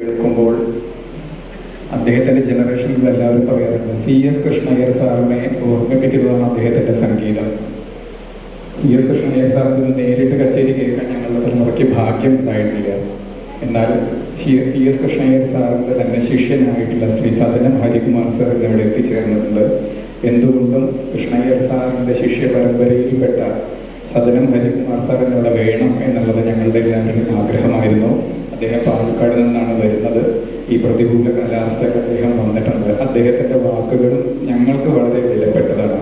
കേൾക്കുമ്പോൾ അദ്ദേഹത്തിന്റെ ജനറേഷനിൽ എല്ലാവരും പറയാറുണ്ട് സി എസ് കൃഷ്ണയ്യർ സാറിനെ ഓർമ്മിപ്പിക്കുന്നതാണ് അദ്ദേഹത്തിന്റെ സംഗീതം. സി എസ് കൃഷ്ണയ്യർ സാറിന് നേരിട്ട് കച്ചേരി കേൾക്കാൻ ഞങ്ങളുടെ തലമുറയ്ക്ക് ഭാഗ്യം ഉണ്ടായിട്ടില്ല. എന്നാൽ സി എസ് കൃഷ്ണയ്യർ സാറിന്റെ തന്നെ ശിഷ്യനായിട്ടുള്ള ശ്രീ സദനം ഹരികുമാർ സാർ ഇവിടെ എത്തിച്ചേർന്നിട്ടുണ്ട്. എന്തുകൊണ്ടും കൃഷ്ണയ്യർ സാറിന്റെ ശിഷ്യ പരമ്പരയിൽപ്പെട്ട സദനം ഹരികുമാർ സാർ വേണം എന്നുള്ളത് ഞങ്ങളുടെ എല്ലാവരുടെയും ആഗ്രഹമായിരുന്നു. അദ്ദേഹം പാലക്കാട് നിന്നാണ് വരുന്നത്. ഈ പ്രതികൂല കാലാവസ്ഥയൊക്കെ അദ്ദേഹം വന്നിട്ടുണ്ട്. അദ്ദേഹത്തിന്റെ വാക്കുകളും ഞങ്ങൾക്ക് വളരെ വിലപ്പെട്ടതാണ്.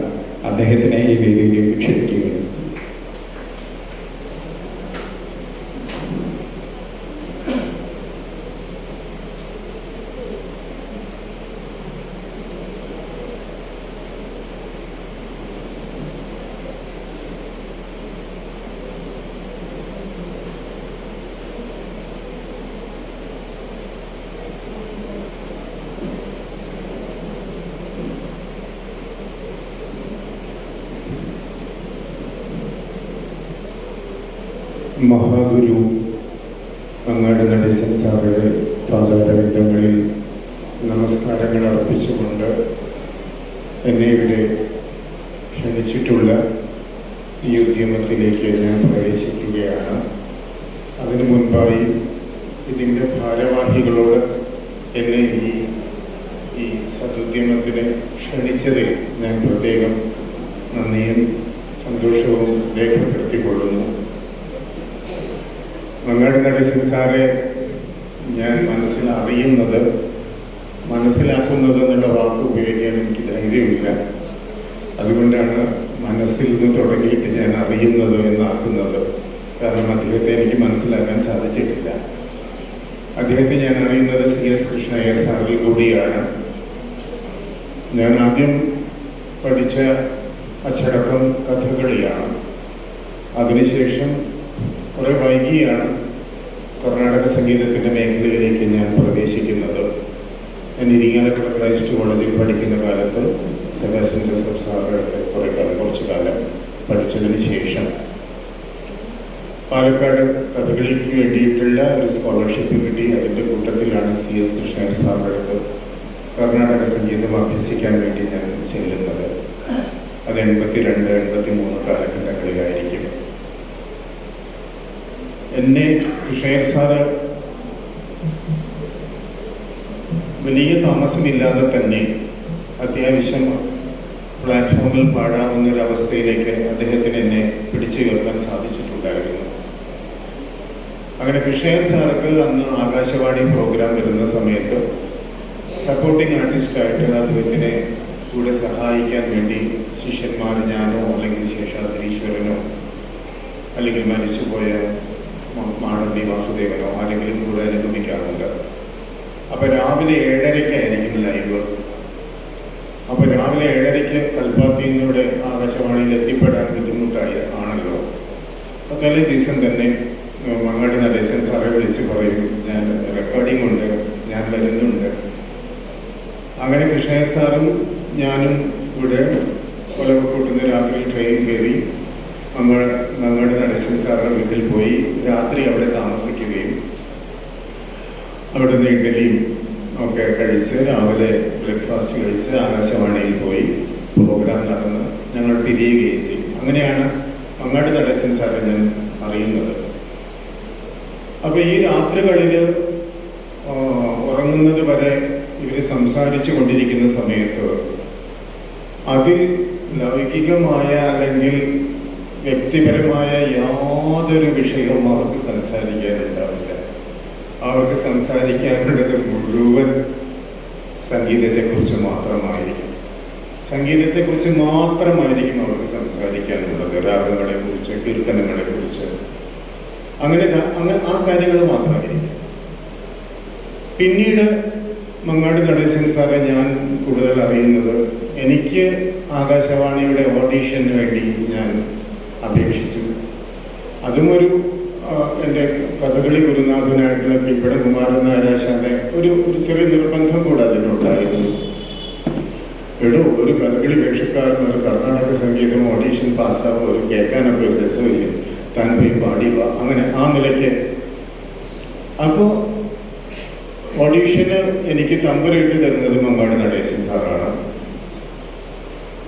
അദ്ദേഹത്തിനെ ഈ വേദിയിലേക്ക് ക്ഷണിക്കുകയും മഹാഗുരു അങ്ങാട് നടേശൻ സാറുടെ നമസ്കാരങ്ങൾ അർപ്പിച്ചുകൊണ്ട് എന്നെ ഇവിടെ ക്ഷണിച്ചിട്ടുള്ള ഈ ഉദ്യമത്തിലേക്ക് ഞാൻ പ്രവേശിക്കുകയാണ്. അതിനു മുൻപായി ഇതിന്റെ ഭാരവാഹികളോട് എന്നെ ഈ ഈ സതുദ്യമത്തിന് ക്ഷണിച്ചതിൽ ഞാൻ പ്രത്യേകം നന്ദിയും സന്തോഷവും രേഖപ്പെടുത്തിക്കൊള്ളുന്നു. മങ്ങാട് നടേശൻ സാറെ ഞാൻ മനസ്സിൽ അറിയുന്നത് മനസ്സിലാക്കുന്നത് എന്നുള്ള വാക്ക് ഉപയോഗിക്കാൻ എനിക്ക് ധൈര്യമില്ല. അതുകൊണ്ടാണ് മനസ്സിൽ നിന്ന് തുടങ്ങിയിട്ട് ഞാൻ അറിയുന്നത് എന്നാക്കുന്നത്. കാരണം അദ്ദേഹത്തെ എനിക്ക് മനസ്സിലാക്കാൻ സാധിച്ചിട്ടില്ല. അദ്ദേഹത്തെ ഞാൻ അറിയുന്നത് സി എസ് കൃഷ്ണയ്യർ സാറിൽ കൂടിയാണ്. ഞാൻ ആദ്യം പഠിച്ച അച്ചടക്കം കഥകളിയാണ്. അതിനുശേഷം കുറെ വൈകിയാണ് കർണാടക സംഗീതത്തിന്റെ മേഖലയിലേക്ക് ഞാൻ പ്രവേശിക്കുന്നത്. ഞാൻ ഇരിങ്ങാലക്കുട ക്രൈസ്റ്റ് കോളേജിൽ പഠിക്കുന്ന കാലത്ത് സെബാസ്റ്റ്യൻ ജോസഫ് സാറുകളൊക്കെ കുറെ കാലം കുറച്ചു കാലം പഠിച്ചതിന് ശേഷം പാലക്കാട് കഥകളിക്ക് വേണ്ടിയിട്ടുള്ള ഒരു സ്കോളർഷിപ്പ് കിട്ടി. അതിന്റെ കൂട്ടത്തിലാണ് സി എസ് കൃഷ്ണൻ സാറിന്റെ കർണാടക സംഗീതം അഭ്യസിക്കാൻ വേണ്ടി ഞാൻ ചെല്ലുന്നത്. അത് എൺപത്തി രണ്ട് എൺപത്തി മൂന്ന് കാലഘട്ടങ്ങളിലായിരിക്കും. എന്നെ ഷേർ സാറ് വലിയ താമസമില്ലാതെ തന്നെ അത്യാവശ്യം പ്ലാറ്റ്ഫോമിൽ പാടാവുന്ന ഒരു അവസ്ഥയിലേക്ക് അദ്ദേഹത്തിന് എന്നെ പിടിച്ചു കേൾക്കാൻ സാധിച്ചിട്ടുണ്ടായിരുന്നു. അങ്ങനെ കൃഷ്ണയർ സാർക്ക് അന്ന് ആകാശവാണി പ്രോഗ്രാം വരുന്ന സമയത്ത് സപ്പോർട്ടിംഗ് ആർട്ടിസ്റ്റായിട്ട് അദ്ദേഹത്തിനെ കൂടെ സഹായിക്കാൻ വേണ്ടി ശിഷ്യന്മാർ ഞാനോ അല്ലെങ്കിൽ ശേഷാദ്രീശ്വരനോ അല്ലെങ്കിൽ മരിച്ചുപോയ മാടമ്പി വാസുദേവനോ ആരെങ്കിലും കൂടെ അനുഗമിക്കാറുണ്ട് അപ്പൊ രാവിലെ ഏഴരയ്ക്കായിരിക്കും ലൈവ്. അപ്പൊ രാവിലെ ഏഴരയ്ക്ക് കൽപ്പാത്തിയിലൂടെ ആകാശവാണിയിൽ എത്തിപ്പെടാൻ ബുദ്ധിമുട്ടായി ആണല്ലോ. അപ്പൊ തലേ ദിവസം തന്നെ മങ്ങാട് നടേശൻ സാറെ വിളിച്ച് പറയും ഞാൻ റെക്കോർഡിംഗ് ഉണ്ട് ഞാൻ വരുന്നുണ്ട്. അങ്ങനെ കൃഷ്ണൻ സാറും ഞാനും ഇവിടെ കൊലവക്കൂട്ടുന്ന രാത്രി ട്രെയിൻ കയറി മങ്ങാട് നമ്മുടെ സാറിന്റെ വീട്ടിൽ പോയി രാത്രി അവിടെ താമസിക്കുകയും അവിടെ നിന്ന് ഇഡലിയും ഒക്കെ കഴിച്ച് രാവിലെ ബ്രേക്ക്ഫാസ്റ്റ് കഴിച്ച് ആകാശവാണിയിൽ പോയി പ്രോഗ്രാം നടന്ന് ഞങ്ങൾ പിരിയുകയും ചെയ്യും അങ്ങനെയാണ് മങ്ങാട് നടേശൻ സാറെ ഞാൻ അറിയുന്നത്. അപ്പൊ ഈ രാത്രികളിൽ ഉറങ്ങുന്നത് വരെ ഇവർ സംസാരിച്ചു കൊണ്ടിരിക്കുന്ന സമയത്ത് അതിൽ ലൗകികമായ അല്ലെങ്കിൽ വ്യക്തിപരമായ യാതൊരു വിഷയവും അവർക്ക് സംസാരിക്കാനുണ്ടാവില്ല. അവർക്ക് സംസാരിക്കാനുള്ളത് മുഴുവൻ സംഗീതത്തെക്കുറിച്ച് മാത്രമായിരിക്കും. സംഗീതത്തെക്കുറിച്ച് മാത്രമായിരിക്കും അവർക്ക് സംസാരിക്കാനുള്ളത്. രാഗങ്ങളെ കുറിച്ച് കീർത്തനങ്ങളെ കുറിച്ച് അങ്ങനെ അങ്ങനെ ആ കാര്യങ്ങൾ മാത്രമായിരിക്കും. പിന്നീട് മങ്ങാട് നടേശൻ സാറെ ഞാൻ കൂടുതൽ അറിയുന്നത് എനിക്ക് ആകാശവാണിയുടെ ഓഡീഷന് വേണ്ടി ഞാൻ അപേക്ഷിച്ചു. അതും ഒരു എന്റെ കഥകളി ഗുരുനാഥനായിട്ടുള്ള പിപ്പട കുമാരൻ നാരാശാന്റെ ഒരു ഒരു ചെറിയ നിർബന്ധം കൂടെ അതിനുണ്ടായിരുന്നു എടോ ഒരു കഥകളി വേഷക്കാരൻ ഒരു കർണാടക സംഗീതം ഓഡീഷൻ പാസ്സാവുക ഒരു കേൾക്കാനൊക്കെ ഒരു രസമില്ല? താൻ പോയി പാടി അങ്ങനെ ആ നിലയ്ക്ക്. അപ്പോൾ ഓഡീഷന് എനിക്ക് തമ്പുരയിട്ട് തരുന്നത് മങ്ങാട് നടേശൻ സാറാണ്.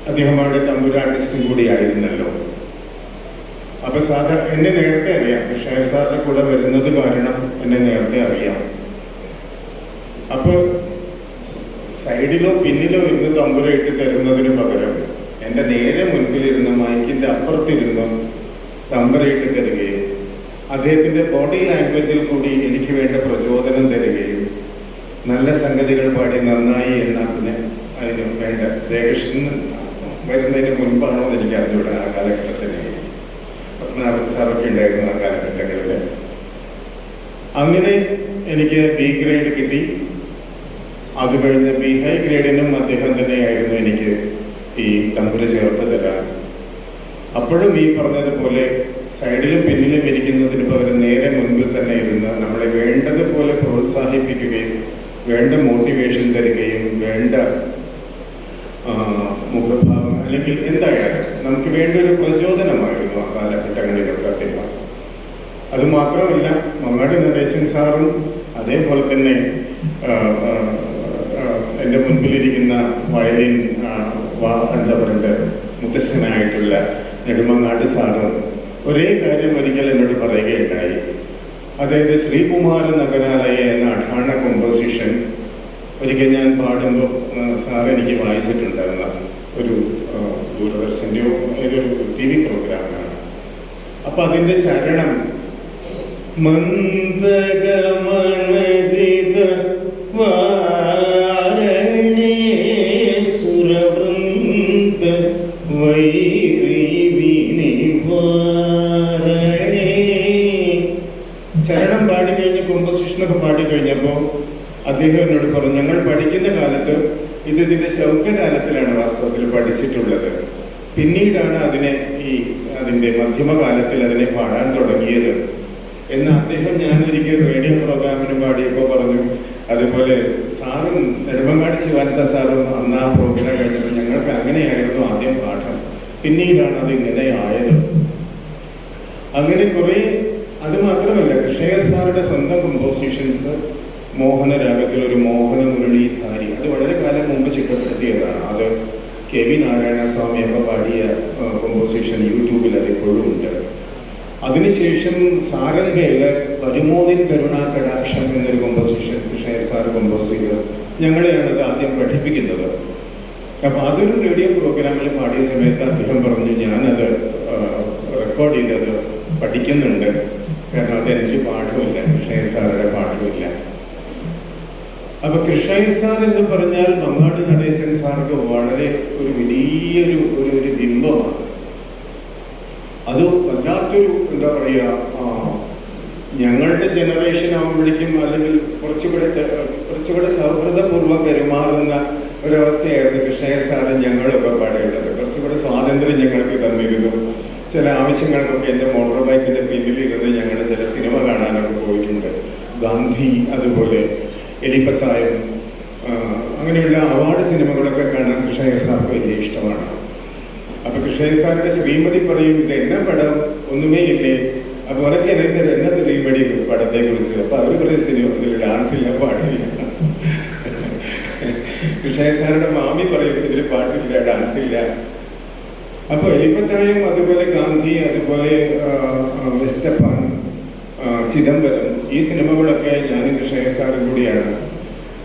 അദ്ദേഹം അവിടെ തമ്പുര ആർട്ടിസ്റ്റും കൂടി ആയിരുന്നല്ലോ അപ്പൊ സാർ എന്നെ നേരത്തെ അറിയാം. ഷെയർ സാറിന്റെ കൂടെ വരുന്നത് കാരണം എന്നെ നേരത്തെ അറിയാം. അപ്പൊ സൈഡിലോ പിന്നിലോ ഇരുന്ന് തമ്പുരയിട്ട് തരുന്നതിന് പകരം എന്റെ നേരെ മുൻപിലിരുന്ന് മൈക്കിന്റെ അപ്പുറത്തിരുന്ന് തമ്പുരയിട്ട് തരികയും അദ്ദേഹത്തിന്റെ ബോഡി ലാംഗ്വേജിൽ കൂടി എനിക്ക് വേണ്ട പ്രചോദനം തരികയും നല്ല സംഗതികൾ പാടി നന്നായി എന്നതിന് അതിന് വേണ്ട. ജയകൃഷ്ണൻ വരുന്നതിന് മുൻപാണോ എന്ന് എനിക്ക് അറിഞ്ഞൂടാ ആ കാലഘട്ടത്തിൽ പത്മനാഭൻ സാറൊക്കെ ഉണ്ടായിരുന്നു ആ കാലഘട്ടങ്ങളിൽ അങ്ങനെ എനിക്ക് ബി ഗ്രേഡ് കിട്ടി. അത് കഴിഞ്ഞ് ബി ഹൈ ഗ്രേഡിനും അദ്ദേഹം തന്നെയായിരുന്നു എനിക്ക് ഈ തമ്പുര ചേർത്ത് തരാൻ അപ്പോഴും ഈ പറഞ്ഞതുപോലെ സൈഡിലും പിന്നിലും ഇരിക്കുന്നതിന് പകരം നേരെ മുൻപിൽ തന്നെ ഇരുന്ന് നമ്മളെ വേണ്ടതുപോലെ പ്രോത്സാഹിപ്പിക്കുകയും വേണ്ട മോട്ടിവേഷൻ തരികയും വേണ്ട മുഖഭാവം അല്ലെങ്കിൽ എന്തായാലും നമുക്ക് വേണ്ട ഒരു പ്രചോദനമായിരുന്നു ആ കാലഘട്ടങ്ങളിലൊക്കെ അദ്ദേഹം മാത്രമല്ല മങ്ങാട് നരേശൻ സാറും അതേപോലെ തന്നെ എന്റെ മുൻപിലിരിക്കുന്ന വയലിൻ എന്താ പറയുക മുത്തശ്ശനായിട്ടുള്ള നെടുമങ്ങാട് സാറും ഒരേ കാര്യം ഒരിക്കൽ എന്നോട് പറയുകയുണ്ടായി. അതായത് ശ്രീകുമാര നഗരാലയ എന്ന അഠാണ കോമ്പോസിഷൻ ഒരിക്കൽ ഞാൻ പാടുമ്പോൾ സാർ എനിക്ക് വായിച്ചിട്ടുണ്ടായിരുന്ന ഒരു ദൂരദർശന്റെയോ ഒരു ടി വി പ്രോഗ്രാമാണ് അപ്പൊ അതിന്റെ ചരണം മന്ദഗമനസിത വാരണേ സുരവൃന്ദ വൈരി വിനിവാരണേ ചരണം പാടി കഴിഞ്ഞ് പാടിക്കഴിഞ്ഞപ്പോൾ പാടി കഴിഞ്ഞപ്പോൾ അദ്ദേഹം എന്നോട് പറഞ്ഞു ഞങ്ങൾ പഠിക്കുന്ന കാലത്ത് ഇത് ഇതിന്റെ ശൗക്യകാലത്തിലാണ് വാസ്തവത്തിൽ പഠിച്ചിട്ടുള്ളത്. പിന്നീടാണ് അതിനെ ഈ അതിന്റെ മധ്യമകാലത്തിൽ അതിനെ പാടാൻ തുടങ്ങിയത്. എന്ന് അദ്ദേഹം ഞാൻ ഒരിക്കൽ റേഡിയോ പ്രോഗ്രാമിന് പാടിയപ്പോൾ പറഞ്ഞു അതുപോലെ സാറും നെടുമങ്ങാട് ശിവാനന്ദ സാറും അന്ന് ആ പ്രോഗ്രാം കഴിഞ്ഞപ്പോൾ ഞങ്ങൾക്ക് അങ്ങനെയായിരുന്നു ആദ്യം പാഠം. പിന്നീടാണ് അത് ഇങ്ങനെ ആയത്. അങ്ങനെ കുറെ അത് മാത്രമല്ല കൃഷ്ണയ്യ സാറുടെ സ്വന്തം കമ്പോസിഷൻസ് മോഹന രാഗത്തിൽ ഒരു മോഹന മുരളി മുരളീധാരി അത് വളരെ കാലം മുമ്പ് ചിട്ടപ്പെടുത്തിയതാണ് അത് കെ വി നാരായണ സ്വാമിയൊക്കെ പാടിയ കമ്പോസിഷൻ യൂട്യൂബിൽ അത് ഇപ്പോഴും ഉണ്ട്. അതിനുശേഷം സാരംഗയിൽ പതിമൂന്നിൽ കരുണാ കടാക്ഷം എന്നൊരു കോമ്പോസിഷൻ കൃഷ്ണയ്യ സാർ കമ്പോസ് ചെയ്ത് ഞങ്ങളെയാണ് അത് ആദ്യം പഠിപ്പിക്കുന്നത്. അപ്പൊ അതൊരു റേഡിയോ പ്രോഗ്രാമിൽ പാടിയ സമയത്ത് അദ്ദേഹം പറഞ്ഞു ഞാനത് റെക്കോർഡ് ചെയ്തത് പഠിക്കുന്നുണ്ട്. കാരണം അത് എനിക്ക് പാഠമില്ല കൃഷ്ണയ്യ സാറുടെ പാഠമില്ല അപ്പൊ കൃഷ്ണയ്യ സാർ എന്ന് പറഞ്ഞാൽ മങ്ങാട് നടേശൻ സാർക്ക് വളരെ ഒരു വലിയൊരു ഒരു ഒരു ബിംബമാണ് അത് വല്ലാത്തൊരു എന്താ പറയുക ഞങ്ങളുടെ ജനറേഷൻ ആകുമ്പോഴേക്കും അല്ലെങ്കിൽ കുറച്ചുകൂടെ കുറച്ചുകൂടെ സൗഹൃദപൂർവം പെരുമാറുന്ന ഒരവസ്ഥയായിരുന്നു കൃഷ്ണയ്യർ സാറ് ഞങ്ങളൊക്കെ പാടേണ്ടത് കുറച്ചുകൂടെ സ്വാതന്ത്ര്യം ഞങ്ങൾക്ക് തന്നിരുന്നു. ചില ആവശ്യങ്ങൾക്കൊക്കെ എന്റെ മോട്ടോർ ബൈക്കിന്റെ പിന്നിലിരുന്ന് ഞങ്ങൾ ചില സിനിമ കാണാനൊക്കെ പോയിട്ടുണ്ട്. ഗാന്ധി അതുപോലെ എലിപ്പത്തായം അങ്ങനെയുള്ള അവാർഡ് സിനിമകളൊക്കെ കാണാൻ കൃഷ്ണയ്യർ സാർക്ക് വലിയ ഇഷ്ടമാണ്. അപ്പൊ കൃഷ്ണയ്യർ സാറിന്റെ ശ്രീമതി പറയും എന്ന പടം? ഒന്നുമേ ഇല്ലേ? അപ്പൊ ഉനക്ക് എനിക്ക് എന്നെ ശ്രീമതി പടത്തെ കുറിച്ച് അപ്പൊ അവർ കുറേ സിനിമ ഇതിൽ ഡാൻസ് ഇല്ല പാടില്ല. കൃഷ്ണ സാറുടെ മാമി പറയും ഇതിൽ പാട്ടില്ല ഡാൻസ് ഇല്ല. അപ്പൊ എലിപ്പത്തായം അതുപോലെ ഗാന്ധി അതുപോലെ വെസ്റ്റപ്പാൻ ചിദംബരം ഈ സിനിമകളൊക്കെ ഞാനും കൃഷ്ണ സാറും കൂടിയാണ്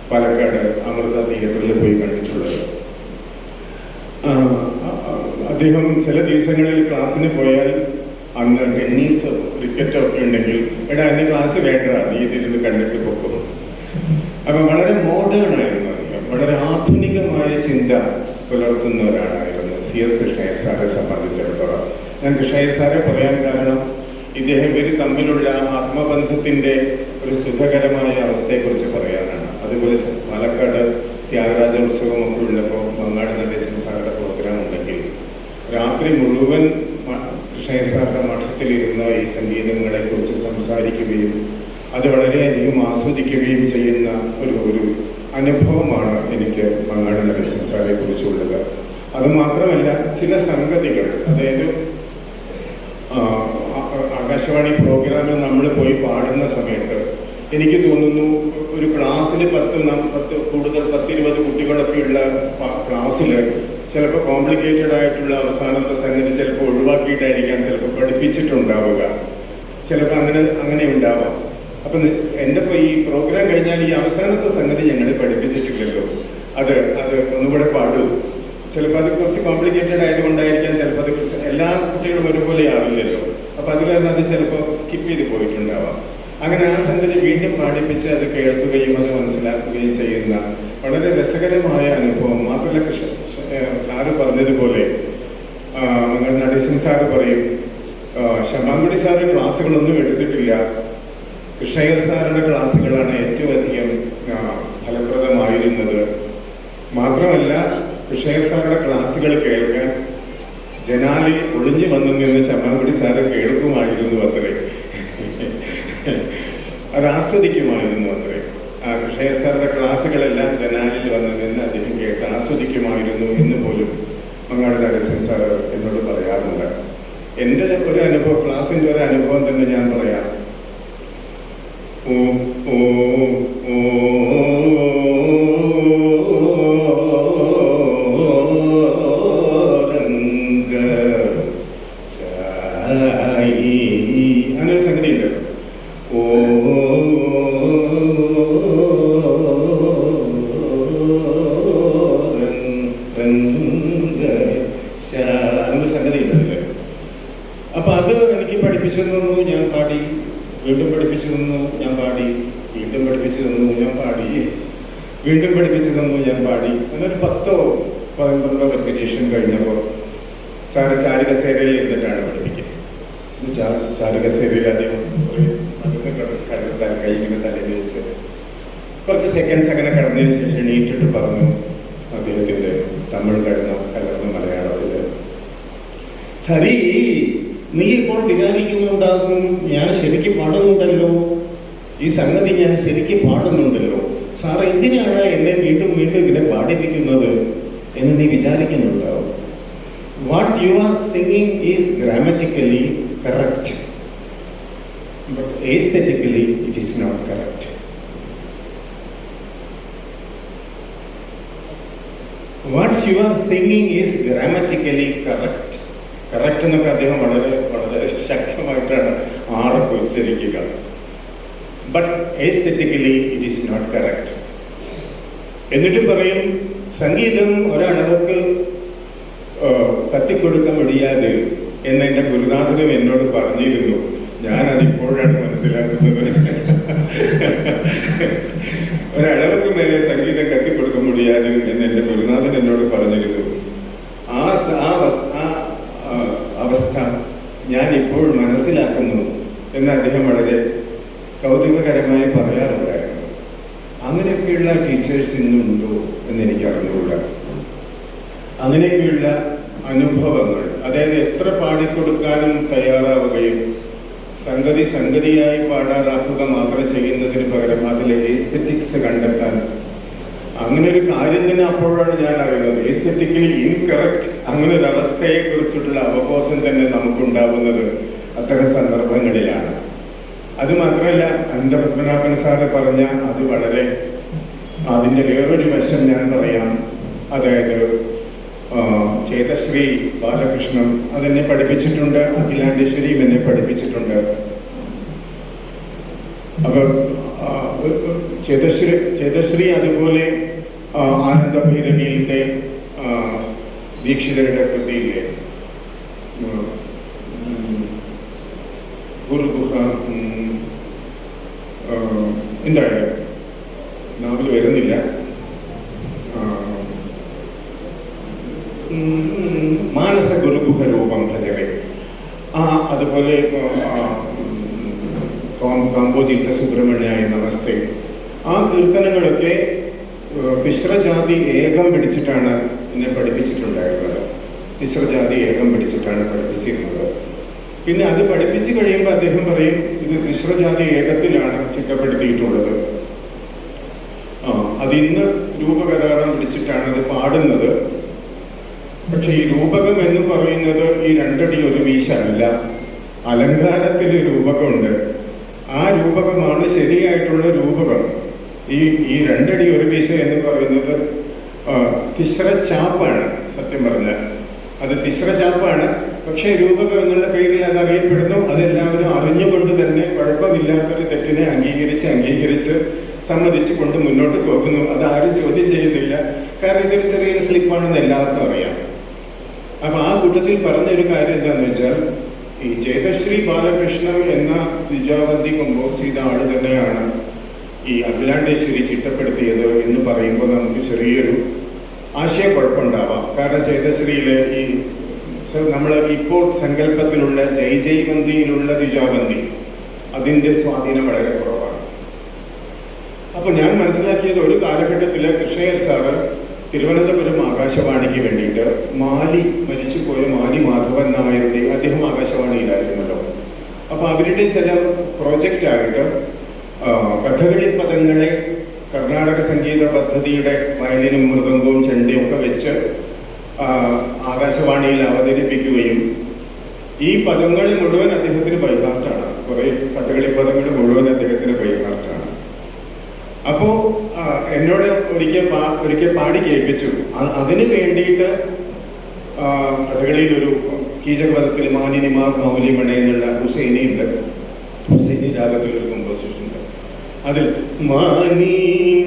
പാലക്കാട് അമൃത തിയേറ്ററിൽ പോയി കണ്ടിട്ടുള്ളത്. അദ്ദേഹം ചില ദിവസങ്ങളിൽ ക്ലാസ്സിന് പോയാൽ അന്ന് ടെന്നീസോ ക്രിക്കറ്റോ ഒക്കെ ഉണ്ടെങ്കിൽ എടാ എന്റെ ക്ലാസ് വേണ്ട നീ ഇതിരുന്ന് കണ്ടിട്ട് പോകും അപ്പൊ വളരെ മോഡേൺ ആയിരുന്നു വളരെ ആധുനികമായ ചിന്ത പുലർത്തുന്ന ഒരാളായിരുന്നു സി എസ് കൃഷ്ണയ്യ സാറെ സംബന്ധിച്ചിടത്തോളം. ഞാൻ കൃഷ്ണയ്യ സാറെ പറയാൻ കാരണം ഇദ്ദേഹം ഇവർ തമ്മിലുള്ള ആത്മബന്ധത്തിന്റെ ഒരു സുഖകരമായ അവസ്ഥയെക്കുറിച്ച് പറയാനാണ്. അതുപോലെ പാലക്കാട് ത്യാഗരാജ ഉത്സവം ഒക്കെ ഉള്ളപ്പോൾ മങ്ങാട് നടേശൻ സാറുടെ പ്രോഗ്രാം ഉണ്ടെങ്കിൽ രാത്രി മുഴുവൻ കൃഷ്ണയ്യർ കൃഷ്ണയ്യ സാറിന്റെ മഠത്തിലിരുന്ന ഈ സംഗീതങ്ങളെ കുറിച്ച് സംസാരിക്കുകയും അത് വളരെയധികം ആസ്വദിക്കുകയും ചെയ്യുന്ന ഒരു ഒരു അനുഭവമാണ് എനിക്ക് മങ്ങാട് നഗര സംസാരെ കുറിച്ചുള്ളത് അത് മാത്രമല്ല ചില സംഗതികൾ അതായത് ആകാശവാണി പ്രോഗ്രാമിൽ നമ്മൾ പോയി പാടുന്ന സമയത്ത് എനിക്ക് തോന്നുന്നു ഒരു ക്ലാസ്സിൽ പത്ത് പത്ത് കൂടുതൽ പത്തിരുപത് കുട്ടികളൊക്കെയുള്ള ക്ലാസ്സിൽ ചിലപ്പോൾ കോംപ്ലിക്കേറ്റഡ് ആയിട്ടുള്ള അവസാനത്തെ സംഗതി ചിലപ്പോൾ ഒഴിവാക്കിയിട്ടായിരിക്കാം ചിലപ്പോൾ പഠിപ്പിച്ചിട്ടുണ്ടാവുക. ചിലപ്പോൾ അങ്ങനെ അങ്ങനെ ഉണ്ടാവാം. അപ്പം എന്റെ ഇപ്പോൾ ഈ പ്രോഗ്രാം കഴിഞ്ഞാൽ ഈ അവസാനത്തെ സംഗതി ഞങ്ങൾ പഠിപ്പിച്ചിട്ടില്ലല്ലോ. അത് അത് ഒന്നുകൂടെ പാടൂ. ചിലപ്പോൾ അത് കുറച്ച് കോംപ്ലിക്കേറ്റഡ് ആയതുകൊണ്ടായിരിക്കാം ചിലപ്പോൾ അത് എല്ലാ കുട്ടികളും ഒരുപോലെ ആവില്ലല്ലോ. അപ്പോൾ അത് കാരണം അത് ചിലപ്പോൾ സ്കിപ്പ് ചെയ്ത് പോയിട്ടുണ്ടാവാം. അങ്ങനെ ആ സംഗതി വീണ്ടും പാടിപ്പിച്ച് അത് കേൾക്കുകയും അത് മനസ്സിലാക്കുകയും ചെയ്യുന്ന വളരെ രസകരമായ അനുഭവം മാത്രമല്ല കൃഷ്ണ സാറ് പറഞ്ഞതുപോലെ നടേശൻ സാറ് പറയും ശമാങ്കുടി സാറ് ക്ലാസ്സുകളൊന്നും എടുത്തിട്ടില്ല. കൃഷ്ണയ്യർ സാറിന്റെ ക്ലാസ്സുകളാണ് ഏറ്റവും അധികം ഫലപ്രദമായിരുന്നത്. മാത്രമല്ല കൃഷ്ണയ്യർ സാറുടെ ക്ലാസ്സുകൾ കേൾക്കാൻ ജനാലി ഒളിഞ്ഞു വന്നു നിന്ന് ശമാങ്കുടി സാറ് കേൾക്കുമായിരുന്നു അത്രേ. അത് ആസ്വദിക്കുമായിരുന്നു അത്രേ. ആ കൃഷ്ണയ്യർ സാറിന്റെ ക്ലാസ്സുകളെല്ലാം ജനാലിൽ വന്ന് നിന്ന് അദ്ദേഹം കേട്ട് ആസ്വദിക്കുമായിരുന്നു എന്ന് പോലും മങ്ങാട് നരസിംഹ സാർ എന്നോട് പറയാറുണ്ട്. എന്റെ ഒരു അനുഭവം ക്ലാസ്സിന്റെ ഒരു അനുഭവം തന്നെ ഞാൻ പറയാം. വീണ്ടും പഠിപ്പിച്ചു തന്നു ഞാൻ പാടി. വീണ്ടും പഠിപ്പിച്ചു തന്നു ഞാൻ പാടി. വീണ്ടും പഠിപ്പിച്ചു തന്നു ഞാൻ പാടി. അങ്ങനെ പത്തോ പന്ത്രണ്ടോ റെപ്പിറ്റേഷൻ കഴിഞ്ഞപ്പോൾ സാറ് ചാരുകസേരയിൽ ഇരുന്നിട്ടാണ് പഠിപ്പിക്കുന്നത്. ചാരുകസേരയിൽ അദ്ദേഹം പറയും, "അതൊന്ന് കിട- കിടത്താൻ കൈ ഇങ്ങനെ തലയിൽ വെച്ച് കുറച്ച് സെക്കൻഡ്സ് അങ്ങനെ കടന്നതിന് ശേഷം എണീറ്റിട്ട് പറഞ്ഞു അദ്ദേഹത്തിന്റെ തമിഴ് കടന്ന കലർന്ന മലയാളത്തിൽ. ഹരി നീ ഇപ്പോൾ വിചാരിക്കുന്നുണ്ടാകും ഞാൻ ശരിക്കും പാടുന്നുണ്ടല്ലോ. ഈ സംഗതി ഞാൻ ശരിക്കും പാടുന്നുണ്ടല്ലോ. സാർ എന്തിനാണ് എന്നെ വീണ്ടും വീണ്ടും ഇങ്ങനെ പാടിപ്പിക്കുന്നത് എന്ന് നീ വിചാരിക്കുന്നുണ്ടാവും what you are singing is grammatically correct but aesthetically it is not correct what you are singing is grammatically correct correct എന്നൊക്കെ അദ്ദേഹം വളരെ വളരെ ശക്തമായിട്ടാണ് ആർക്ക് ഉച്ചരിക്കുക. But aesthetically it is not correct എന്നിട്ടും പറയും സംഗീതം ഒരളവക്ക് കത്തിക്കൊടുക്കാൻ വഴിയാതെ എന്ന് എന്റെ ഗുരുനാഥനും എന്നോട് പറഞ്ഞിരുന്നു. ഞാനതിപ്പോഴാണ് മനസ്സിലാക്കുന്നത്. ഒരളവക്ക് മേലെ സംഗീതം കത്തിക്കൊടുക്കാൻ മുടിയാതെ എന്ന് എന്റെ ഗുരുനാഥൻ എന്നോട് പറഞ്ഞിരുന്നു. ആ ആ ഇപ്പോൾ മനസ്സിലാക്കുന്നു എന്ന് അദ്ദേഹം വളരെ കൗതുകകരമായി പറയാറുണ്ടായിരുന്നു അങ്ങനെയൊക്കെയുള്ള ടീച്ചേഴ്സ് ഇന്നുണ്ടോ എന്ന് എനിക്ക് അറിഞ്ഞുകൂടാ. അങ്ങനെയൊക്കെയുള്ള അനുഭവങ്ങൾ അതായത് എത്ര പാടിക്കൊടുക്കാനും തയ്യാറാവുകയും സംഗതി സംഗതിയായി പാടാറാക്കുക മാത്രം ചെയ്യുന്നതിന് പകരം അതിലെ എസ്തെറ്റിക്സ് കണ്ടെത്താൻ അങ്ങനെ ഒരു കാര്യം തന്നെ അപ്പോഴാണ് ഞാൻ അറിയുന്നത്. എസ്തെറ്റിക്കലി ഇൻകറക്റ്റ് അങ്ങനെ ഒരു അവസ്ഥയെ കുറിച്ചിട്ടുള്ള അവബോധം തന്നെ നമുക്കുണ്ടാവുന്നത് അത്തരം സന്ദർഭങ്ങളിലാണ്. അത് മാത്രമല്ല എന്റെ പത്മനാഭൻ സാറ് പറഞ്ഞ അത് വളരെ അതിന്റെ വേറൊരു വശം ഞാൻ പറയാം. അതായത് ചേതശ്രീ ബാലകൃഷ്ണൻ അതെന്നെ പഠിപ്പിച്ചിട്ടുണ്ട് അഖിലാണ്ടേശ്വരിയും എന്നെ പഠിപ്പിച്ചിട്ടുണ്ട്. അപ്പൊ ചേതശ്രീ ചേതശ്രീ അതുപോലെ ആ, ആനന്ദഭൈരവിയിലെ ആ, ദീക്ഷിതരുടെ കൃതിയിലെ ഗുരുഗുഹ എന്തായാലും നാവിൽ വരുന്നില്ല. മാനസ ഗുരുഗുഹ രൂപം ഭജറെ ആ അതുപോലെ കാമ്പോജിന്റെ സുബ്രഹ്മണ്യായ നമസ്തേ ആ കീർത്തനങ്ങളൊക്കെ മിശ്രജാതി ഏകം പിടിച്ചിട്ടാണ് എന്നെ പഠിപ്പിച്ചിട്ടുണ്ടായിരുന്നത്. മിശ്രജാതി ഏകം പിടിച്ചിട്ടാണ് പഠിപ്പിച്ചിരുന്നത്. പിന്നെ അത് പഠിപ്പിച്ചു കഴിയുമ്പോൾ അദ്ദേഹം പറയും ഇത് മിശ്രജാതി ഏകത്തിലാണ് ചിട്ടപ്പെടുത്തിയിട്ടുള്ളത്. ആ അതിന്ന് രൂപകഥാകം പിടിച്ചിട്ടാണ് അത് പാടുന്നത്. പക്ഷെ ഈ രൂപകം എന്ന് പറയുന്നത് ഈ രണ്ടടി ഒരു വീശല്ല. അലങ്കാരത്തിൽ രൂപകമുണ്ട്. ആ രൂപകമാണ് ശരിയായിട്ടുള്ള രൂപകം. ഈ ഈ രണ്ടടി ഒരു പീസ എന്ന് പറയുന്നത് തിശ്ര ചാപ്പാണ് സത്യം പറഞ്ഞാൽ. അത് തിശ്ര ചാപ്പാണ്. പക്ഷേ രൂപകങ്ങളുടെ പേരിൽ അത് അറിയപ്പെടുന്നു. അതെല്ലാവരും അറിഞ്ഞുകൊണ്ട് തന്നെ കുഴപ്പമില്ലാത്തൊരു തെറ്റിനെ അംഗീകരിച്ച് അംഗീകരിച്ച് സമ്മതിച്ചു കൊണ്ട് മുന്നോട്ട് പോകുന്നു. അത് ആരും ചോദ്യം ചെയ്യുന്നില്ല. കാരണം ഇതൊരു ചെറിയൊരു സ്ലിപ്പാണെന്ന് എല്ലാവർക്കും അറിയാം. അപ്പൊ ആ കൂട്ടത്തിൽ പറഞ്ഞൊരു കാര്യം എന്താന്ന് വെച്ചാൽ ഈ ജയതശ്രീ ബാലകൃഷ്ണൻ എന്ന വിജാവന്തി കമ്പോസ് ചെയ്ത ആൾ തന്നെയാണ്. ഈ അഖിലാണ്ടേശ്വരി ചിട്ടപ്പെടുത്തിയത് എന്ന് പറയുമ്പോൾ നമുക്ക് ചെറിയൊരു ആശയക്കുഴപ്പമുണ്ടാവാം. കാരണം ചേതശ്രീയിലെ ഈ നമ്മൾ ഇപ്പോൾ സങ്കല്പത്തിലുള്ള ജയ് ജയ്വന്തിയിലുള്ള ദ്വിജാവന്തി അതിന്റെ സ്വാധീനം വളരെ കുറവാണ്. അപ്പോൾ ഞാൻ മനസ്സിലാക്കിയത് ഒരു കാലഘട്ടത്തിൽ കൃഷ്ണയർ സാറ് തിരുവനന്തപുരം ആകാശവാണിക്ക് വേണ്ടിയിട്ട് മാലി മരിച്ചുപോയ മാലി മാധവൻ നായരുടെ അദ്ദേഹം ആകാശവാണിയിലായിരുന്നല്ലോ. അപ്പോൾ അവരുടെ ചില പ്രോജക്റ്റ് ആയിട്ട് ആ, കഥകളി പദങ്ങളെ കർണാടക സംഗീത പദ്ധതിയുടെ വയലിനും മൃദംഗവും ചെണ്ടയും ഒക്കെ വെച്ച് ആകാശവാണിയിൽ അവതരിപ്പിക്കുകയും ഈ പദങ്ങൾ മുഴുവൻ അദ്ദേഹത്തിന് പരിഹാർട്ടാണ് കുറെ കഥകളി പദങ്ങൾ മുഴുവൻ അദ്ദേഹത്തിന് പരിഹാർട്ടാണ് അപ്പോ എന്നോട് ഒരിക്കൽ ഒരിക്കൽ പാടി കേൾപ്പിച്ചു. അതിന് വേണ്ടിയിട്ട് കഥകളിയിലൊരു കീചകപദത്തിൽ മാനിനിമാർ മൗലിമണ എന്നുള്ള ഹുസൈനി ഉണ്ട് ഹുസൈനി കോമ്പോസിഷൻ ഉണ്ട് അതിൽ മാനിനിമാർ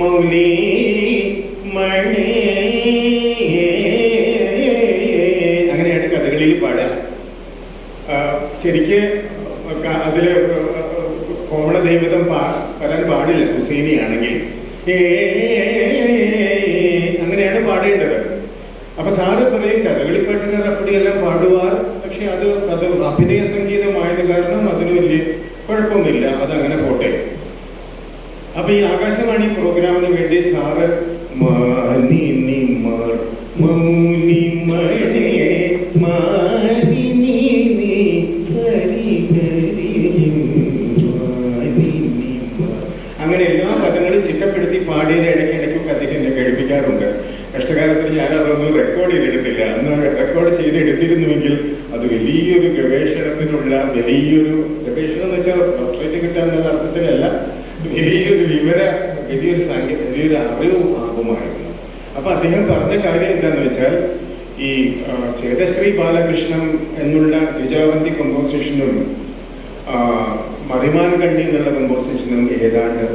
മൗലി മണി. അങ്ങനെയാണ് കഥകളിയിൽ പാടുക. ശരിക്ക് അതിൽ കോമള ദൈവതം പാ വരാൻ പാടില്ല ഹുസൈനി ആണെങ്കിൽ അങ്ങനെയാണ് പാടേണ്ടത്. അപ്പൊ സാറ് പറയും കഥകളിപ്പാട്ടുകാർ അപ്പടിയെല്ലാം പാടുവാർ പക്ഷെ അത് അത് അഭിനയ സംഗീതമായത് കാരണം അതിന് വലിയ കുഴപ്പമൊന്നുമില്ല. അതങ്ങനെ പോട്ടെ. അപ്പൊ ഈ ആകാശവാണി പ്രോഗ്രാമിന് വേണ്ടി സാറ്. അങ്ങനെ എല്ലാ പദങ്ങളും ചിട്ടപ്പെടുത്തി പാടിയത് ഇടയ്ക്ക് ഇടയ്ക്കൊക്കെ അദ്ദേഹം കേൾപ്പിക്കാറുണ്ട്. കഷ്ടകാലത്തിൽ ഞാൻ അതൊന്നും റെക്കോർഡ് ചെയ്തെടുത്തില്ല അന്ന് റെക്കോർഡ് ചെയ്തെടുത്തിരുന്നുവെങ്കിൽ അത് വലിയൊരു ഗവേഷണത്തിനുള്ള വലിയൊരു ഗവേഷണം എന്ന് വെച്ചാൽ ഡോക്ടറേറ്റ് കിട്ടാന്നുള്ള അർത്ഥത്തിലല്ല. വലിയൊരു വിവര വലിയൊരു സംഖ്യ വലിയൊരു അറിവ് ആകുമായിരുന്നു. അപ്പൊ അദ്ദേഹം പറഞ്ഞ കാര്യം എന്താന്ന് വെച്ചാൽ ഈ ചേതശ്രീ ബാലകൃഷ്ണൻ എന്നുള്ള വിജയവന്തി കമ്പോസിഷനും മതിമാൻ കണ്ണി എന്നുള്ള കമ്പോസിഷനും ഏതാണ്ട്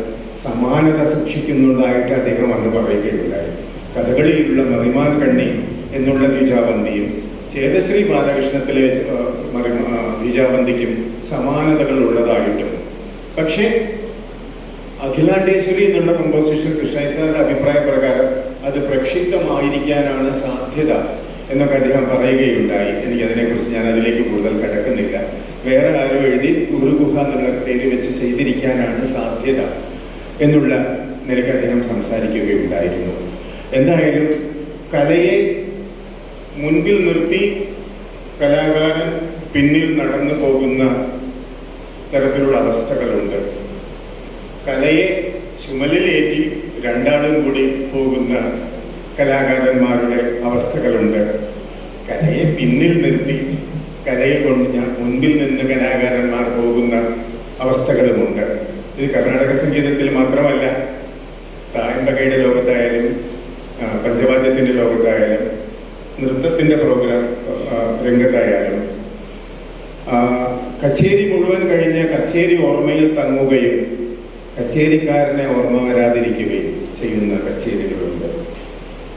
സമാനത സൂക്ഷിക്കുന്നുണ്ടായിട്ട് അദ്ദേഹം അന്ന് പറയുകയുണ്ടായി. കഥകളിയിലുള്ള മതിമാൻ കണ്ണി എന്നുള്ള ബീജാവന്തിയും ചേതശ്രീ ബാലകൃഷ്ണത്തിലെ മറി- സമാനതകൾ ഉള്ളതായിട്ടും. പക്ഷേ അഖിലാണ്ടേശ്വരി എന്നുള്ള കമ്പോസിഷൻ കൃഷ്ണൻ സാറിന്റെ അഭിപ്രായ പ്രകാരം അത് പ്രക്ഷിപ്തമായിരിക്കാനാണ് സാധ്യത എന്നൊക്കെ അദ്ദേഹം പറയുകയുണ്ടായി. എനിക്ക് അതിനെക്കുറിച്ച് ഞാൻ അതിലേക്ക് കൂടുതൽ കിടക്കുന്നില്ല. വേറെ ആരോ എഴുതി ഗുരുഗുഹ എന്നുള്ള പേര് വെച്ച് ചെയ്തിരിക്കാനാണ് സാധ്യത എന്നുള്ള നിലയ്ക്ക് അദ്ദേഹം സംസാരിക്കുകയുണ്ടായിരുന്നു. എന്തായാലും കലയെ മുൻപിൽ നിർത്തി കലാകാരൻ പിന്നിൽ നടന്നു പോകുന്ന തരത്തിലുള്ള അവസ്ഥകളുണ്ട്. കലയെ ചുമലിലേറ്റി രണ്ടാളും കൂടി പോകുന്ന കലാകാരന്മാരുടെ അവസ്ഥകളുണ്ട്. കലയെ പിന്നിൽ നിർത്തി കലയെ കൊണ്ട് ഞാൻ മുൻപിൽ നിന്ന് കലാകാരന്മാർ പോകുന്ന അവസ്ഥകളുമുണ്ട്. ഇത് കർണാടക സംഗീതത്തിൽ മാത്രമല്ല തായമ്പകയുടെ ലോകത്തായാലും പഞ്ചവാദ്യത്തിന്റെ ലോകത്തായാലും നൃത്തത്തിന്റെ പ്രോഗ്രാം രംഗത്തായാലും. കച്ചേരി മുഴുവൻ കഴിഞ്ഞ കച്ചേരി ഓർമ്മയിൽ തങ്ങുകയും കച്ചേരിക്കാരനെ ഓർമ്മ വരാതിരിക്കുകയും ചെയ്യുന്ന കച്ചേരികളുണ്ട്.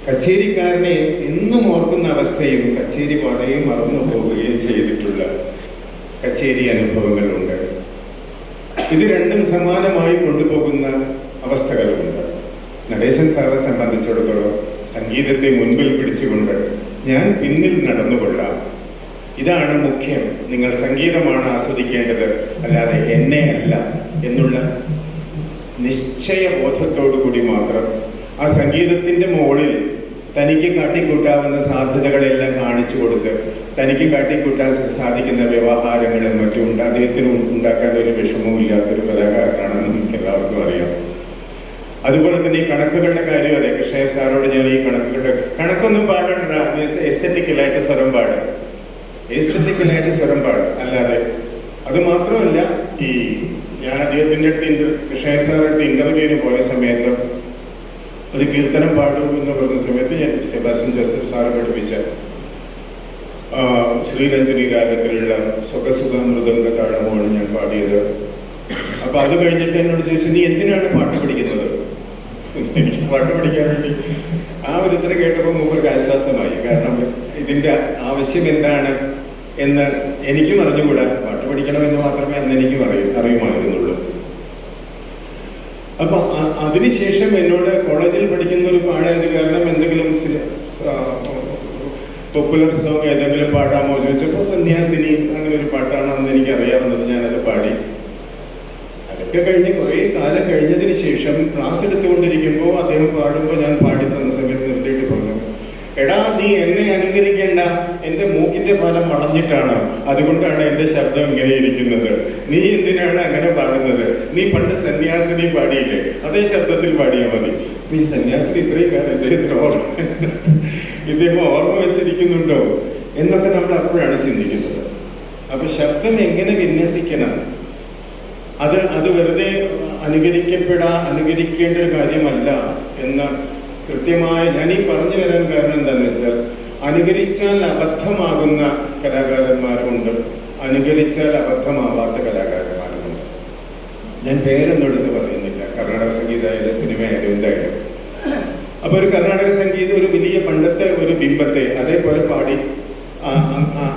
കച്ചേരിക്കാരനെ എന്നും ഓർക്കുന്ന അവസ്ഥയും കച്ചേരി വളരെ മറന്നു പോവുകയും ചെയ്തിട്ടുള്ള കച്ചേരി അനുഭവങ്ങളുണ്ട്. ഇത് രണ്ടും സമാനമായി കൊണ്ടുപോകുന്ന അവസ്ഥകളുണ്ട്. നടേശൻ സാറെ സംബന്ധിച്ചിടത്തോളം സംഗീതത്തെ മുൻപിൽ പിടിച്ചുകൊണ്ട് ഞാൻ പിന്നിൽ നടന്നുകൊള്ളാം. ഇതാണ് മുഖ്യം. നിങ്ങൾ സംഗീതമാണ് ആസ്വദിക്കേണ്ടത് അല്ലാതെ എന്നെ അല്ല എന്നുള്ള നിശ്ചയ ബോധത്തോടു കൂടി മാത്രം ആ സംഗീതത്തിന്റെ മുകളിൽ തനിക്ക് കാട്ടിക്കൂട്ടാവുന്ന സാധ്യതകളെല്ലാം കാണിച്ചു കൊടുത്ത് തനിക്ക് കാട്ടിക്കൂട്ടാൻ സാധിക്കുന്ന വ്യവഹാരങ്ങളും മറ്റും ഉണ്ട്. അദ്ദേഹത്തിന് ഉണ്ടാക്കാൻ ഒരു വിഷമവും ഇല്ലാത്തൊരു കലാകാരനാണെന്ന് നമുക്ക് എല്ലാവർക്കും അറിയാം. അതുപോലെ തന്നെ ഈ കണക്കുകളുടെ കാര്യം അതെ. കൃഷ്ണ സാറോട് ഞാൻ ഈ കണക്കുകളുടെ കണക്കൊന്നും പാടണ്ട സ്വരം പാടും. എസ്തറ്റിക്കലായിട്ട് സ്വരം പാടും. അല്ലാതെ അത് മാത്രമല്ല ഈ ഞാൻ അദ്ദേഹത്തിന്റെ അടുത്ത് ഇന്റർ കൃഷ്ണൻ സാറായിട്ട് ഇന്റർവ്യൂവിന് പോയ സമയത്ത് ഒരു കീർത്തനം പാടും എന്ന് പറഞ്ഞ സമയത്ത് ഞാൻ സെബാസ്റ്റ്യൻ ജോസഫ് സാറ് പഠിപ്പിച്ച ശ്രീരഞ്ജനി രാഗത്തിലുള്ള മൃദംഗ താളമാണ് ഞാൻ പാടിയത്. അപ്പൊ അത് കഴിഞ്ഞിട്ട് എന്നോട് ചോദിച്ചു നീ എന്തിനാണ് പാട്ട് പഠിക്കുന്നത്? എനിക്ക് പാട്ട് പഠിക്കാൻ വേണ്ടി. ആ ഒരു ഇത്ര കേട്ടപ്പോൾ മൂപ്പർക്ക് ആശ്വാസമായി കാരണം ഇതിന്റെ ആവശ്യം എന്താണ് എന്ന് എനിക്കും അറിഞ്ഞുകൂടാ. പാട്ട് പഠിക്കണമെന്ന് മാത്രമേ അന്ന് എനിക്കും അറിയൂ അറിയുമായിരുന്നുള്ളൂ. അപ്പൊ അതിനുശേഷം എന്നോട് കോളേജിൽ പഠിക്കുന്ന ഒരു പാടായത് കാരണം എന്തെങ്കിലും പോപ്പുലർ സോങ് ഏതെങ്കിലും പാടാമോ ചോദിച്ചപ്പോൾ സന്യാസിനി അങ്ങനെ ഒരു പാട്ടാണ് അന്ന് എനിക്ക് അറിയാവുന്നത്. അതൊക്കെ കഴിഞ്ഞ് കുറേ കാലം കഴിഞ്ഞതിന് ശേഷം ക്ലാസ് എടുത്തുകൊണ്ടിരിക്കുമ്പോൾ അദ്ദേഹം പാടുമ്പോൾ ഞാൻ പാടി തന്ന സമയത്ത് നിർത്തിയിട്ട് പറഞ്ഞു എടാ നീ എന്നെ അനുകരിക്കേണ്ട. എന്റെ മൂക്കിന്റെ ഫലം വളഞ്ഞിട്ടാണ്. അതുകൊണ്ടാണ് എന്റെ ശബ്ദം ഇങ്ങനെ ഇരിക്കുന്നത്. നീ എന്തിനാണ് അങ്ങനെ പാടുന്നത്? നീ പണ്ട് സന്യാസിനി പാടിയില്ലേ? അതേ ശബ്ദത്തിൽ പാടിയാൽ മതി. നീ സന്യാസിനി ഇത്രയും കാലം ഇദ്ദേഹത്തിന് ഓർമ്മ ഇദ്ദേഹം ഓർമ്മ വെച്ചിരിക്കുന്നുണ്ടോ? എന്നൊക്കെ നമ്മൾ അപ്പോഴാണ് ചിന്തിക്കുന്നത്. അപ്പൊ ശബ്ദം എങ്ങനെ വിന്യസിക്കണം? അത് അത് വെറുതെ അനുകരിക്കപ്പെടാ അനുകരിക്കേണ്ട ഒരു കാര്യമല്ല എന്ന കൃത്യമായ ഞാൻ ഈ പറഞ്ഞു വരാൻ കാരണം എന്താണെന്ന് വെച്ചാൽ അനുകരിച്ചാൽ അബദ്ധമാകുന്ന കലാകാരന്മാരുമുണ്ട് അനുകരിച്ചാൽ അബദ്ധമാവാത്ത കലാകാരന്മാരുമുണ്ട്. ഞാൻ പേരൊന്നും എടുത്ത് പറയുന്നില്ല. കർണാടക സംഗീതമായാലും സിനിമയായാലും എന്തായാലും. അപ്പൊ ഒരു കർണാടക സംഗീതം ഒരു വലിയ പണ്ടത്തെ ഒരു ബിംബത്തെ അതേപോലെ പാടി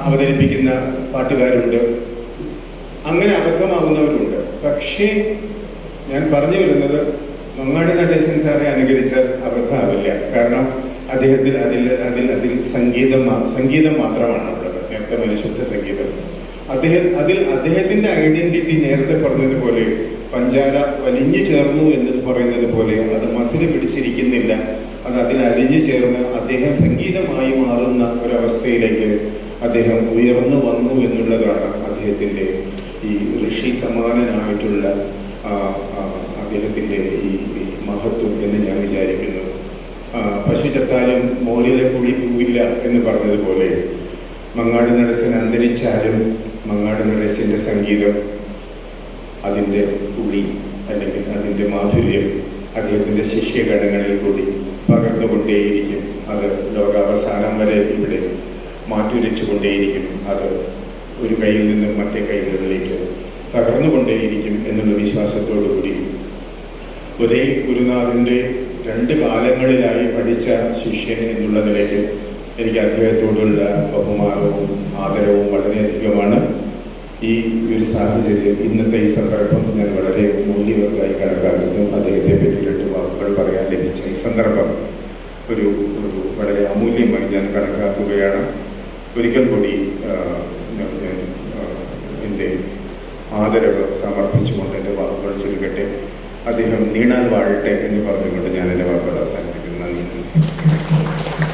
അവതരിപ്പിക്കുന്ന പാട്ടുകാരുണ്ട്. അങ്ങനെ അബദ്ധമാകുന്നവരുണ്ട് പക്ഷേ ഞാൻ പറഞ്ഞു വരുന്നത് മങ്ങാടി നടേശൻ സാറെ അനുകരിച്ചാൽ അബദ്ധമാവില്ല കാരണം അദ്ദേഹത്തിൽ അതിൽ അതിൽ അതിൽ സംഗീതം സംഗീതം മാത്രമാണ് ഉള്ളത്. നേരത്തെ മനുഷ്യത്തെ സംഗീതം. അദ്ദേഹം അതിൽ അദ്ദേഹത്തിന്റെ ഐഡന്റിറ്റി നേരത്തെ പറഞ്ഞതുപോലെ പഞ്ചാര വലിഞ്ഞു ചേർന്നു എന്ന് പറയുന്നത് പോലെ അത് മസിൽ പിടിച്ചിരിക്കുന്നില്ല. അത് അതിൽ അലിഞ്ഞു ചേർന്ന് അദ്ദേഹം സംഗീതമായി മാറുന്ന ഒരവസ്ഥയിലേക്ക് അദ്ദേഹം ഉയർന്നു വന്നു എന്നുള്ളതാണ് അദ്ദേഹത്തിന്റെ ഈ ഋഷി സമാനനായിട്ടുള്ള ആ, ഈ മഹത്വം എന്ന് ഞാൻ വിചാരിക്കുന്നു. പശു ചത്താലും മോളിലെ കുഴി പൂവില്ല എന്ന് പറഞ്ഞതുപോലെ മങ്ങാട് നടസൻ അന്തരിച്ചാലും മങ്ങാട് നടേശന്റെ സംഗീതം അതിന്റെ പുളി അല്ലെങ്കിൽ അതിന്റെ മാധുര്യം അദ്ദേഹത്തിന്റെ ശിഷ്യഘടങ്ങളിൽ കൂടി പകർന്നുകൊണ്ടേയിരിക്കും. അത് ലോകാവസാനം വരെ ഇവിടെ മാറ്റുരച്ചുകൊണ്ടേയിരിക്കും. അത് ഒരു കയ്യിൽ നിന്നും മറ്റേ കൈകളിലേക്ക് പകർന്നുകൊണ്ടേയിരിക്കും എന്നുള്ള വിശ്വാസത്തോടു കൂടി ഒരേ ഗുരുനാഥന്റെ രണ്ട് കാലങ്ങളിലായി പഠിച്ച ശിഷ്യൻ എന്നുള്ള നിലയ്ക്ക് എനിക്ക് അദ്ദേഹത്തോടുള്ള ബഹുമാനവും ആദരവും വളരെയധികമാണ്. ഈ ഒരു സാഹചര്യം ഇന്നത്തെ ഈ സന്ദർഭം ഞാൻ വളരെ മൂല്യവത്തായി കണക്കാക്കുന്നു. അദ്ദേഹത്തെ പറ്റി രണ്ട് വാക്കുകൾ പറയാൻ ലഭിച്ച ഈ സന്ദർഭം ഒരു വളരെ അമൂല്യമായി ഞാൻ കണക്കാക്കുകയാണ്. ഒരിക്കൽ കൂടി എന്റെ ആദരവ് സമർപ്പിച്ചുകൊണ്ട് എന്റെ വാക്കുകൾ ചുരുക്കട്ടെ അദ്ദേഹം നീണാൻ വാഴട്ടെ എന്ന് പറഞ്ഞുകൊണ്ട് ഞാൻ എന്റെ വാക്കുകൾ അവസാനിപ്പിക്കുന്നു. നന്ദി.